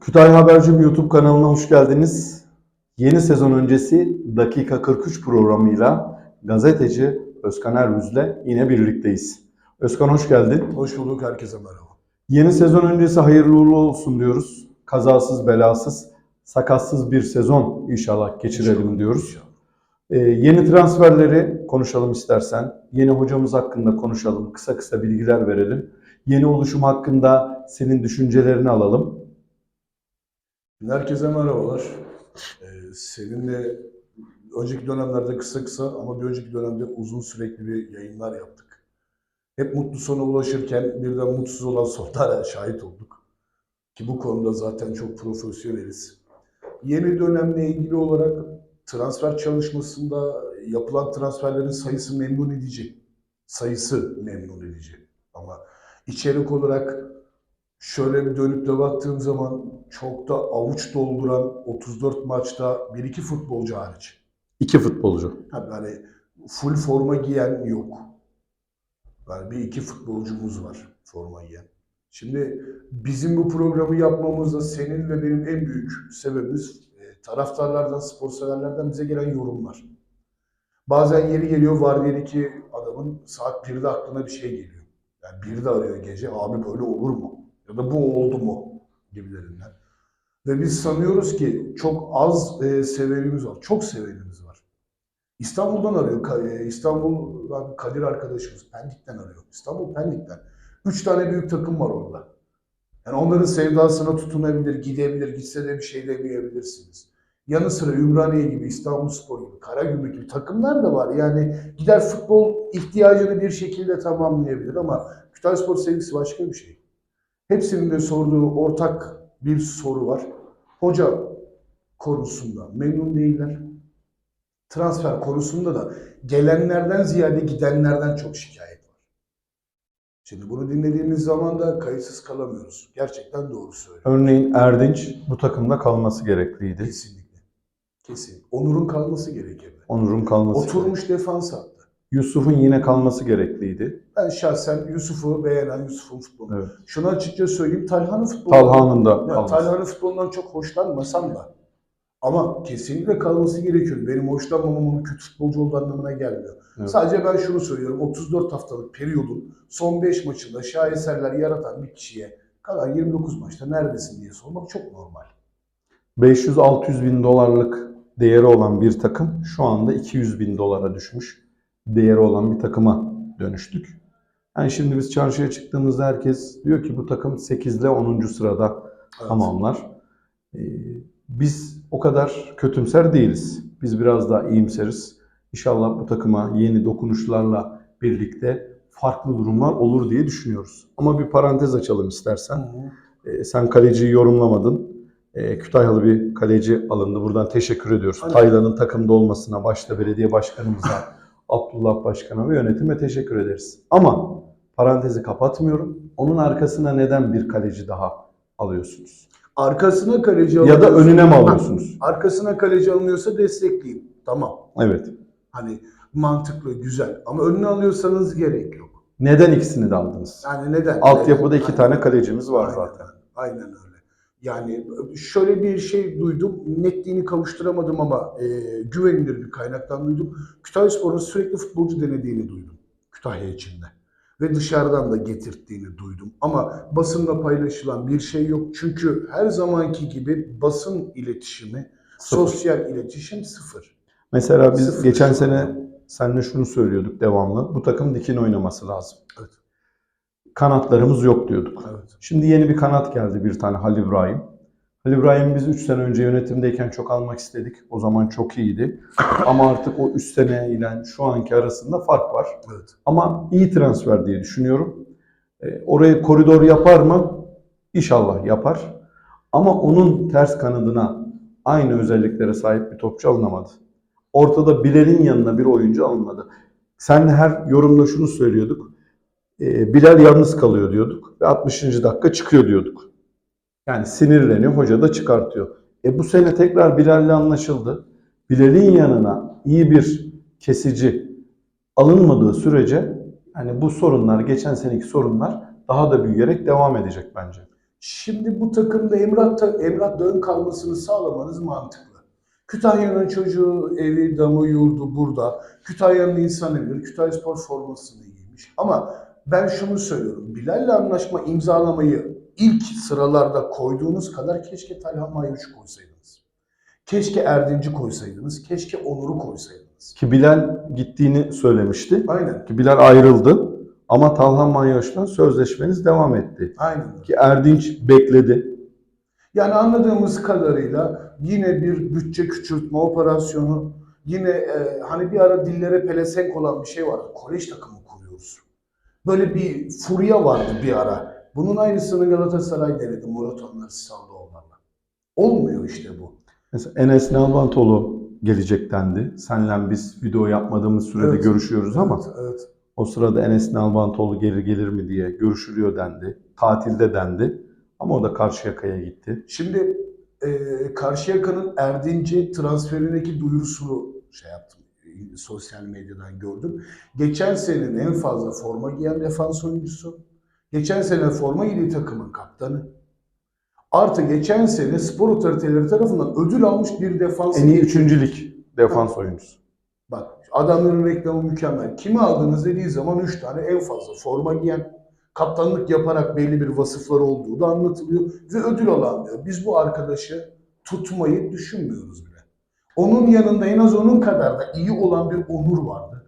Kütahya Habercim YouTube kanalına hoş geldiniz. Yeni sezon öncesi Dakika 43 programıyla gazeteci Özkan Ervüz'le yine birlikteyiz. Özkan hoş geldin. Hoş bulduk, herkese merhaba. Yeni sezon öncesi hayırlı uğurlu olsun diyoruz. Kazasız belasız, sakatsız bir sezon inşallah geçirelim İnşallah, diyoruz. inşallah. Ee, yeni transferleri konuşalım istersen. Yeni hocamız hakkında konuşalım. Kısa kısa bilgiler verelim. Yeni oluşum hakkında senin düşüncelerini alalım. Herkese merhabalar. Ee, seninle önceki dönemlerde kısa kısa ama bir önceki dönemde uzun sürekli bir yayınlar yaptık. Hep mutlu sona ulaşırken birden mutsuz olan sonlara şahit olduk. Ki bu konuda zaten çok profesyoneliz. Yeni dönemle ilgili olarak transfer çalışmasında yapılan transferlerin sayısı memnun edici. Sayısı memnun edici. Ama içerik olarak şöyle bir dönüp de baktığım zaman çok da avuç dolduran 34 maçta 1-2 futbolcu hariç. İki futbolcu. Ha, Yani full forma giyen yok. Yani bir iki futbolcumuz var forma giyen. Şimdi bizim bu programı yapmamızda senin ve benim en büyük sebebimiz e, taraftarlardan, spor severlerden bize gelen yorumlar. Bazen yeri geliyor var diye ki adamın saat 1'de aklına bir şey geliyor. Yani 1'de arıyor gece abi böyle olur mu? Ya da bu oldu mu? gibilerinden. Ve biz sanıyoruz ki çok az e, severimiz var. Çok severimiz var. İstanbul'dan arıyor. E, İstanbul'dan Kadir arkadaşımız Pendik'ten arıyor. İstanbul Pendik'ten. Üç tane büyük takım var orada. Yani onların sevdasına tutunabilir, gidebilir, gitse de bir şey demeyebilirsiniz. Yanı sıra Ümraniye gibi, İstanbulspor gibi, Karagümrük gibi takımlar da var. Yani gider futbol ihtiyacını bir şekilde tamamlayabilir ama Kütahyaspor sevgisi başka bir şey. Hepsinin de sorduğu ortak bir soru var. Hoca konusunda memnun değiller. Transfer konusunda da gelenlerden ziyade gidenlerden çok şikayet var. Şimdi bunu dinlediğimiz zaman da kayıtsız kalamıyoruz. Gerçekten doğru söylüyor. Örneğin Erdinç bu takımda kalması gerekliydi. Kesinlikle. Kesin. Onur'un kalması gerekirdi. Onur'un kalması Oturmuş defans attı. Yusuf'un yine kalması gerekliydi. Ben şahsen Yusuf'u beğenen Yusuf'un futbolunu. Evet. Şunu açıkça söyleyeyim. Talhan'ın futbolu. Talha'nın da kalması. Talhan'ın futbolundan çok hoşlanmasam da ama kesinlikle kalması gerekiyor. Benim hoşlanmamam onun kötü futbolcu olduğu anlamına gelmiyor. Evet. Sadece ben şunu söylüyorum. 34 haftalık periyodun son 5 maçında şaheserler yaratan bir kişiye kalan 29 maçta neredesin diye sormak çok normal. 500-600 bin dolarlık değeri olan bir takım şu anda 200 bin dolara düşmüş değeri olan bir takıma dönüştük. Yani şimdi biz çarşıya çıktığımızda herkes diyor ki bu takım 8 ile 10. sırada Evet. tamamlar. Ee, biz o kadar kötümser değiliz. Biz biraz daha iyimseriz. İnşallah bu takıma yeni dokunuşlarla birlikte farklı durumlar olur diye düşünüyoruz. Ama bir parantez açalım istersen. hı. Ee, sen kaleciyi yorumlamadın. Ee, Kütahyalı bir kaleci alındı. Buradan teşekkür ediyoruz. Taylan'ın takımda olmasına, başta belediye başkanımıza, Abdullah Başkan'a ve yönetime teşekkür ederiz. Ama parantezi kapatmıyorum. Onun arkasına neden bir kaleci daha alıyorsunuz? Arkasına kaleci Ya da önüne mi alıyorsunuz? Arkasına kaleci alınıyorsa destekleyeyim. Tamam. Evet. Hani mantıklı, güzel. Ama önüne alıyorsanız gerek yok. Neden ikisini de aldınız? Yani neden? Altyapıda Neden? iki tane kalecimiz var Aynen zaten. Aynen öyle. Yani şöyle bir şey duydum. Netliğini kavuşturamadım ama e, güvenilir bir kaynaktan duydum. Kütahyaspor'un sürekli futbolcu denediğini duydum. Kütahya içinde. Ve dışarıdan da getirttiğini duydum. Ama basında paylaşılan bir şey yok. Çünkü her zamanki gibi basın iletişimi, Sıfır. sosyal iletişim sıfır. Mesela biz Sıfır geçen sene seninle şunu söylüyorduk devamlı. Bu takım dikin oynaması lazım. Evet. Kanatlarımız yok diyorduk. Evet. Şimdi yeni bir kanat geldi bir tane Halil İbrahim. Halil İbrahim biz 3 sene önce yönetimdeyken çok almak istedik. O zaman çok iyiydi. Ama artık o 3 sene ile şu anki arasında fark var. Evet. Ama iyi transfer diye düşünüyorum. E, oraya koridor yapar mı? İnşallah yapar. Ama onun ters kanadına aynı özelliklere sahip bir topçu alınamadı. Ortada Bilal'in yanına bir oyuncu alınmadı. Sen her yorumda şunu söylüyorduk. E, Bilal yalnız kalıyor diyorduk ve 60. dakika çıkıyor diyorduk. Yani sinirleniyor, hoca da çıkartıyor. E bu sene tekrar Bilal'le anlaşıldı. Bilal'in yanına iyi bir kesici alınmadığı sürece hani bu sorunlar, geçen seneki sorunlar daha da büyüyerek devam edecek bence. Şimdi bu takımda Emrah, Emrah Dağ'ın kalmasını sağlamanız mantıklı. Kütahya'nın çocuğu evi, damı, yurdu burada. Kütahya'nın insanı bilir. Kütahya Spor formasını giymiş. Ama ben şunu söylüyorum. Bilal'le anlaşma imzalamayı ilk sıralarda koyduğunuz kadar keşke Talha Mayuş koysaydınız. Keşke Erdinci koysaydınız. Keşke Onur'u koysaydınız. Ki Bilal gittiğini söylemişti. Aynen. Ki Bilal ayrıldı. Ama Talha Manyaş'la sözleşmeniz devam etti. Aynen. Ki Erdinç bekledi. Yani anladığımız kadarıyla yine bir bütçe küçültme operasyonu, yine e, hani bir ara dillere pelesenk olan bir şey vardı. Kolej takımı kuruyoruz. Böyle bir furya vardı bir ara. Bunun aynısını Galatasaray denedi Murat Onlar Saldıoğullar'la. Olmuyor işte bu. Mesela Enes Nalbantoğlu gelecek dendi. Senle biz video yapmadığımız sürede Evet. görüşüyoruz ama Evet, evet. o sırada Enes Nalbantoğlu gelir gelir mi diye görüşülüyor dendi. Tatilde dendi. Ama o da Karşıyaka'ya gitti. Şimdi e, Karşıyaka'nın Erdinci transferindeki duyurusunu şey yaptım. Sosyal medyadan gördüm. Geçen senenin en fazla forma giyen defans oyuncusu. Geçen sene forma giydiği takımın kaptanı. Artı geçen sene spor otoriteleri tarafından ödül almış bir defans. En iyi üçüncülük defans oyuncusu. Bak adamların reklamı mükemmel. Kimi aldınız dediği zaman 3 tane en fazla forma giyen, kaptanlık yaparak belli bir vasıfları olduğu da anlatılıyor ve ödül alan diyor. Biz bu arkadaşı tutmayı düşünmüyoruz bile. Onun yanında en az onun kadar da iyi olan bir Onur vardı.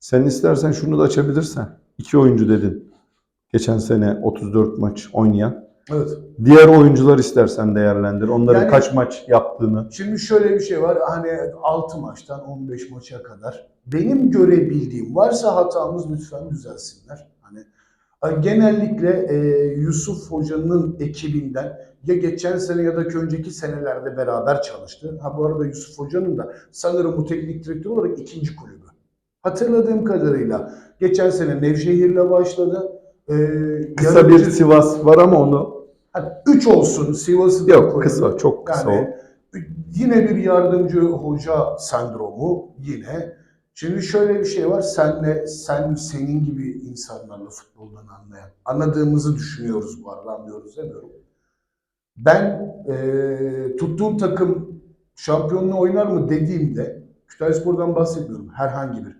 Sen istersen şunu da açabilirsen. İki oyuncu dedin. Geçen sene 34 maç oynayan. Evet. Diğer oyuncular istersen değerlendir. Onların Yani- kaç maç yaptığını. Şimdi şöyle bir şey var. Hani 6 maçtan 15 maça kadar benim görebildiğim varsa hatamız lütfen düzelsinler. Genellikle e, Yusuf Hoca'nın ekibinden ya geçen sene ya da önceki senelerde beraber çalıştı. Ha bu arada Yusuf Hoca'nın da sanırım bu teknik direktör olarak ikinci kulübü. Hatırladığım kadarıyla geçen sene Nevşehir'le başladı. E, Kısa bir Sivas var ama onu Hani üç olsun Sivas'ı da yok koyalım. kısa çok kısa Yani o. yine bir yardımcı hoca sendromu yine. Şimdi şöyle bir şey var. Senle sen senin gibi insanlarla futboldan anlayan, anladığımızı düşünüyoruz bu arada anlıyoruz demiyorum. Ben eee tuttuğum takım şampiyonluğu oynar mı dediğimde Kütahyaspor'dan bahsetmiyorum herhangi bir.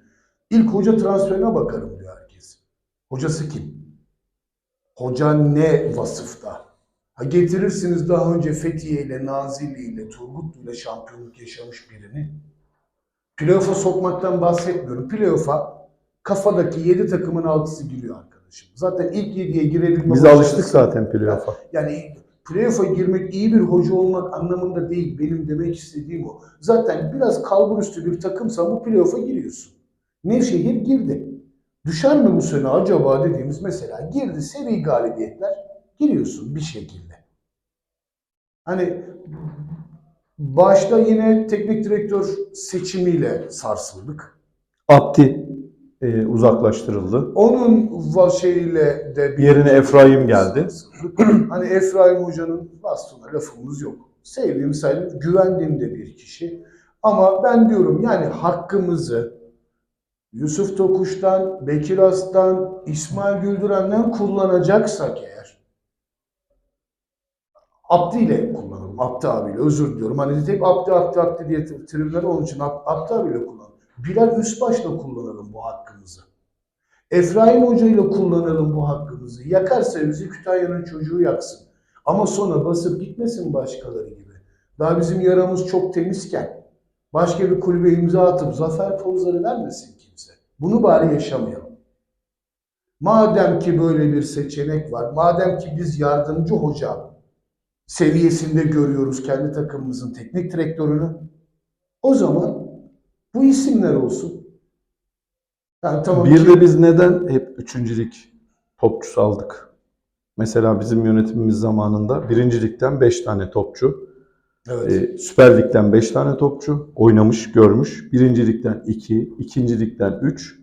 İlk hoca transferine bakarım diyor herkes. Hocası kim? Hoca ne vasıfta? Ha getirirsiniz daha önce Fethiye ile, Nazilli ile, Turgutlu ile şampiyonluk yaşamış birini. Playoff'a sokmaktan bahsetmiyorum. Playoff'a kafadaki 7 takımın 6'sı giriyor arkadaşım. Zaten ilk 7'ye girebilme Biz alıştık zaten playoff'a. Yani playoff'a girmek iyi bir hoca olmak anlamında değil. Benim demek istediğim o. Zaten biraz kalbur üstü bir takımsa bu playoff'a giriyorsun. Nevşehir girdi. Düşer mi bu sene acaba dediğimiz mesela girdi seri galibiyetler giriyorsun bir şekilde. Hani başta yine teknik direktör seçimiyle sarsıldık. Abdi e, uzaklaştırıldı. Onun şeyiyle de Yerine Efraim geldi. hani Efraim Hoca'nın bastona lafımız yok. Sevdiğim, saydığım, güvendiğim de bir kişi. Ama ben diyorum yani hakkımızı Yusuf Tokuş'tan, Bekir Aslan, İsmail Güldüren'den kullanacaksak eğer Abdi ile. Abdi abiyle özür diliyorum. Hani hep Abdi Abdi Abdi diye tri- tribünler onun için Ab- Abdi abiyle kullanalım. Bilal Üsbaş'la kullanalım bu hakkımızı. Efraim Hoca ile kullanalım bu hakkımızı. Yakarsa bizi Kütahya'nın çocuğu yaksın. Ama sonra basıp gitmesin başkaları gibi. Daha bizim yaramız çok temizken başka bir kulübe imza atıp zafer pozları vermesin kimse. Bunu bari yaşamayalım. Madem ki böyle bir seçenek var, madem ki biz yardımcı hoca seviyesinde görüyoruz kendi takımımızın teknik direktörünü, o zaman bu isimler olsun. Yani tamam Bir ki- de biz neden hep üçüncülük topçusu aldık? Mesela bizim yönetimimiz zamanında birincilikten 5 tane topçu, evet. e, Süper Lig'den 5 tane topçu oynamış, görmüş. Birincilikten 2, ikincilikten 3.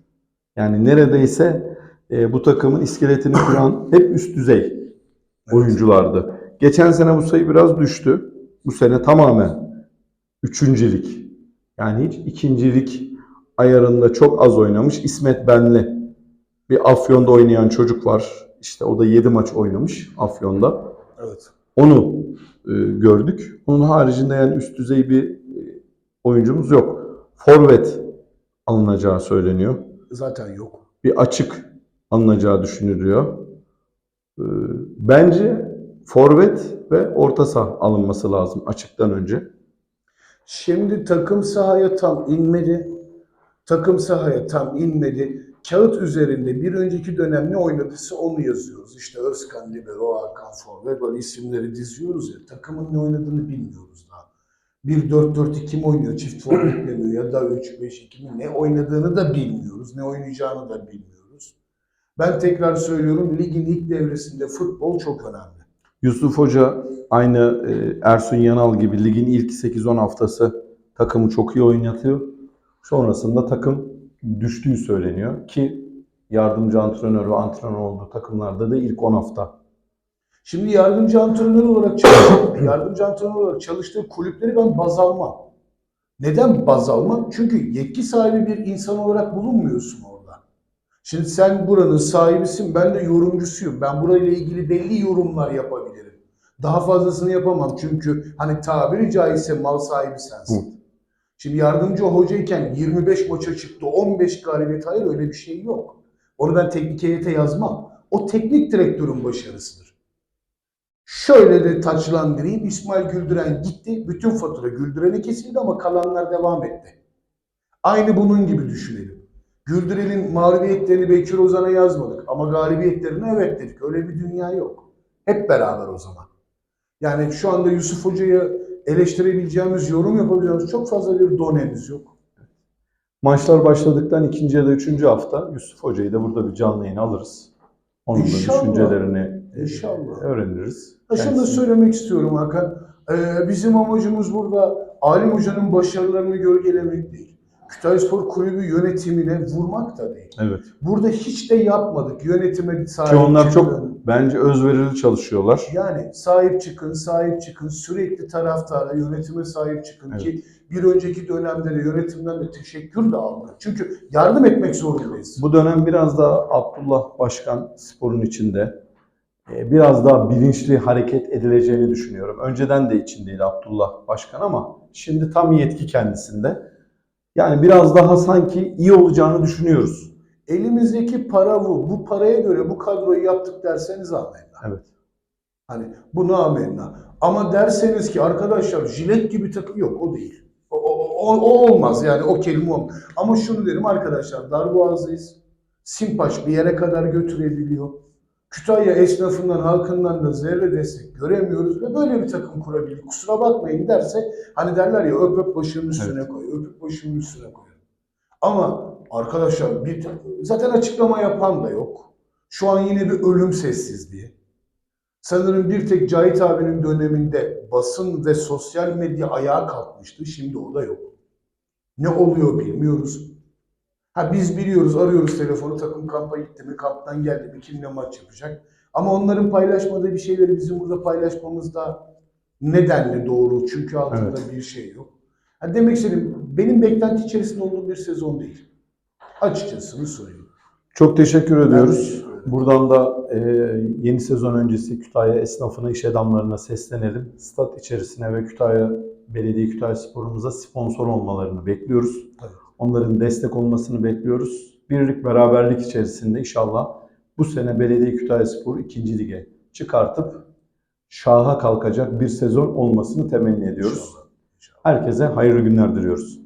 Yani neredeyse e, bu takımın iskeletini kuran hep üst düzey oyunculardı. Geçen sene bu sayı biraz düştü. Bu sene tamamen üçüncülük. Yani hiç ikincilik ayarında çok az oynamış. İsmet Benli bir Afyon'da oynayan çocuk var. İşte o da 7 maç oynamış Afyon'da. Evet. Onu e, gördük. Onun haricinde yani üst düzey bir e, oyuncumuz yok. Forvet alınacağı söyleniyor. Zaten yok. Bir açık alınacağı düşünülüyor. E, bence forvet ve orta saha alınması lazım açıktan önce. Şimdi takım sahaya tam inmedi. Takım sahaya tam inmedi. Kağıt üzerinde bir önceki dönem ne oynadıysa onu yazıyoruz. İşte Özkan Libero, Hakan Forvet böyle isimleri diziyoruz ya. Takımın ne oynadığını bilmiyoruz daha. 1-4-4-2 mi oynuyor, çift forvetle mi ya da 3-5-2 mi ne oynadığını da bilmiyoruz. Ne oynayacağını da bilmiyoruz. Ben tekrar söylüyorum ligin ilk devresinde futbol çok önemli. Yusuf Hoca aynı e, Ersun Yanal gibi ligin ilk 8-10 haftası takımı çok iyi oynatıyor. Sonrasında takım düştüğü söyleniyor ki yardımcı antrenör ve antrenör olduğu takımlarda da ilk 10 hafta. Şimdi yardımcı antrenör olarak çalıştığı, yardımcı antrenör olarak çalıştığı kulüpleri ben baz almam. Neden baz almam? Çünkü yetki sahibi bir insan olarak bulunmuyorsun. Şimdi sen buranın sahibisin, ben de yorumcusuyum. Ben burayla ilgili belli yorumlar yapabilirim. Daha fazlasını yapamam çünkü hani tabiri caizse mal sahibi sensin. Hı. Şimdi yardımcı hocayken 25 maça çıktı, 15 galibiyet. Hayır öyle bir şey yok. Onu ben teknik heyete yazmam. O teknik direktörün başarısıdır. Şöyle de taçlandırayım. İsmail Güldüren gitti. Bütün fatura Güldüren'e kesildi ama kalanlar devam etti. Aynı bunun gibi düşünelim. Güldüren'in mağlubiyetlerini Bekir Ozan'a yazmadık. Ama galibiyetlerini evet dedik. Öyle bir dünya yok. Hep beraber o zaman. Yani şu anda Yusuf Hoca'yı eleştirebileceğimiz, yorum yapabileceğimiz çok fazla bir donemiz yok. Maçlar başladıktan ikinci ya da üçüncü hafta Yusuf Hoca'yı da burada bir canlı yayın alırız. Onun da İnşallah. düşüncelerini e, İnşallah. öğreniriz. Ha, Şunu da söylemek istiyorum Hakan. Ee, bizim amacımız burada Alim Hoca'nın başarılarını gölgelemek değil. Kütahyaspor Kulübü yönetimine vurmak da değil. Evet. Burada hiç de yapmadık. Yönetime sahip Ki onlar çıkın. çok bence özverili çalışıyorlar. Yani sahip çıkın, sahip çıkın. Sürekli taraftara, yönetime sahip çıkın Evet. ki bir önceki dönemde de yönetimden de teşekkür de aldık. Çünkü yardım etmek zorundayız. Bu dönem biraz daha Abdullah Başkan sporun içinde e, biraz daha bilinçli hareket edileceğini düşünüyorum. Önceden de içindeydi Abdullah Başkan ama şimdi tam yetki kendisinde. Yani biraz daha sanki iyi olacağını düşünüyoruz. Elimizdeki para bu. Bu paraya göre bu kadroyu yaptık derseniz amenna. Evet. Hani bunu amenna. Ama derseniz ki arkadaşlar jilet gibi takım yok o değil. O, o, o, olmaz yani o kelime olmaz. Ama şunu derim arkadaşlar darboğazdayız. Simpaş bir yere kadar götürebiliyor. Kütahya esnafından, halkından da zerre destek göremiyoruz ve böyle bir takım kurabilir. Kusura bakmayın derse hani derler ya öp öp başının üstüne koy, öp öp başının üstüne koy. Ama arkadaşlar bir zaten açıklama yapan da yok. Şu an yine bir ölüm sessizliği. Sanırım bir tek Cahit abinin döneminde basın ve sosyal medya ayağa kalkmıştı. Şimdi o da yok. Ne oluyor bilmiyoruz. Ha biz biliyoruz, arıyoruz telefonu, takım kampa gitti mi, kamptan geldi mi, kimle maç yapacak. Ama onların paylaşmadığı bir şeyleri bizim burada paylaşmamız da nedenle doğru. Çünkü altında bir şey yok. Ha demek istediğim, benim beklenti içerisinde olduğum bir sezon değil. Açıkçası söyleyeyim. Çok teşekkür ediyoruz. teşekkür ederim. Buradan da e, yeni sezon öncesi Kütahya esnafına, iş adamlarına seslenelim. Stat içerisine ve Kütahya Belediye Kütahya Spor'umuza sponsor olmalarını bekliyoruz. Tabii. Onların destek olmasını bekliyoruz. Birlik beraberlik içerisinde inşallah bu sene Belediye Kütahya Spor 2. lige çıkartıp şaha kalkacak bir sezon olmasını temenni ediyoruz. İnşallah. İnşallah. Herkese hayırlı günler diliyoruz.